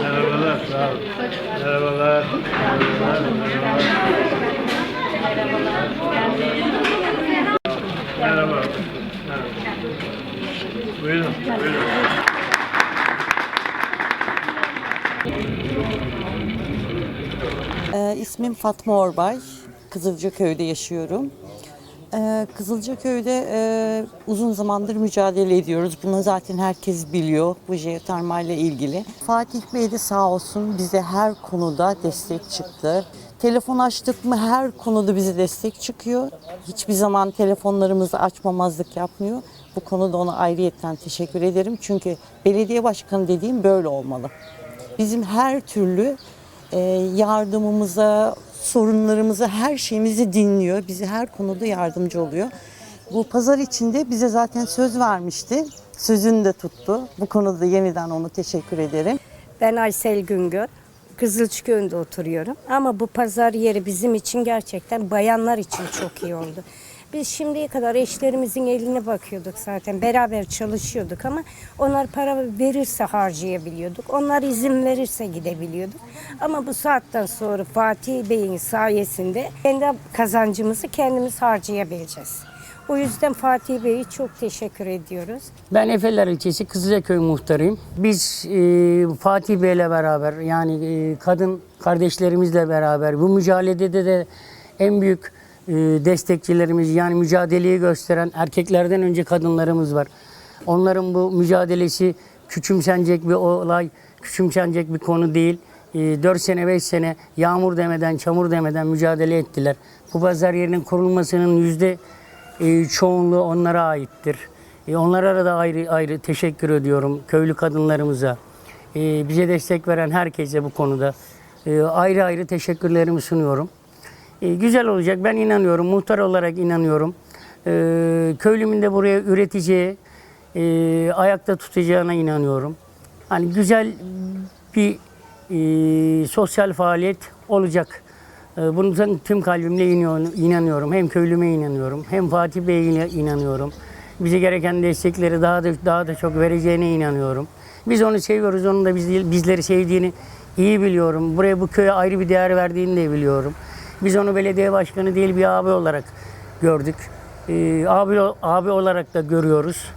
Merhabalar, sağ olun. Merhabalar. Merhaba. Merhaba. Buyurun, buyurun. Ee, ismim Fatma Orbay. Kızılcaköy'de yaşıyorum. Ee, Kızılcaköy'de e, uzun zamandır mücadele ediyoruz. Bunu zaten herkes biliyor bu jeotermalle ilgili. Fatih Bey de sağ olsun bize her konuda destek çıktı. Telefon açtık mı her konuda bize destek çıkıyor. Hiçbir zaman telefonlarımızı açmamazlık yapmıyor. Bu konuda ona ayrıyetten teşekkür ederim. Çünkü belediye başkanı dediğim böyle olmalı. Bizim her türlü e, yardımımıza, sorunlarımıza, her şeyimizi dinliyor. Bize her konuda yardımcı oluyor. Bu pazar içinde bize zaten söz vermişti. Sözünü de tuttu. Bu konuda yeniden ona teşekkür ederim. Ben Aysel Güngör. Kızılçıköy'ünde oturuyorum. Ama bu pazar yeri bizim için gerçekten bayanlar için çok iyi oldu. Biz şimdiye kadar eşlerimizin eline bakıyorduk zaten. Beraber çalışıyorduk ama onlar para verirse harcayabiliyorduk. Onlar izin verirse gidebiliyorduk. Ama bu saatten sonra Fatih Bey'in sayesinde kendi kazancımızı kendimiz harcayabileceğiz. O yüzden Fatih Bey'e çok teşekkür ediyoruz. Ben Efeler ilçesi Kızılcaköy muhtarıyım. Biz e, Fatih Bey'le beraber yani e, kadın kardeşlerimizle beraber bu mücadelede de en büyük destekçilerimiz yani mücadeleyi gösteren erkeklerden önce kadınlarımız var. Onların bu mücadelesi küçümsenecek bir olay, küçümsenecek bir konu değil. E, 4 sene 5 sene yağmur demeden, çamur demeden mücadele ettiler. Bu pazar yerinin kurulmasının yüzde e, çoğunluğu onlara aittir. E, onlara da ayrı ayrı teşekkür ediyorum köylü kadınlarımıza. E, bize destek veren herkese bu konuda ayrı ayrı teşekkürlerimi sunuyorum. E, güzel olacak ben inanıyorum, muhtar olarak inanıyorum. E, köylümün de buraya üreteceği, e, ayakta tutacağına inanıyorum. Hani güzel bir e, sosyal faaliyet olacak. Ee, Bunun tüm kalbimle inanıyorum. Hem köylüme inanıyorum, hem Fatih Bey'e inanıyorum. Bize gereken destekleri daha da daha da çok vereceğine inanıyorum. Biz onu seviyoruz, onun da biz, bizleri sevdiğini iyi biliyorum. Buraya bu köye ayrı bir değer verdiğini de biliyorum. Biz onu belediye başkanı değil bir abi olarak gördük. Ee, abi abi olarak da görüyoruz.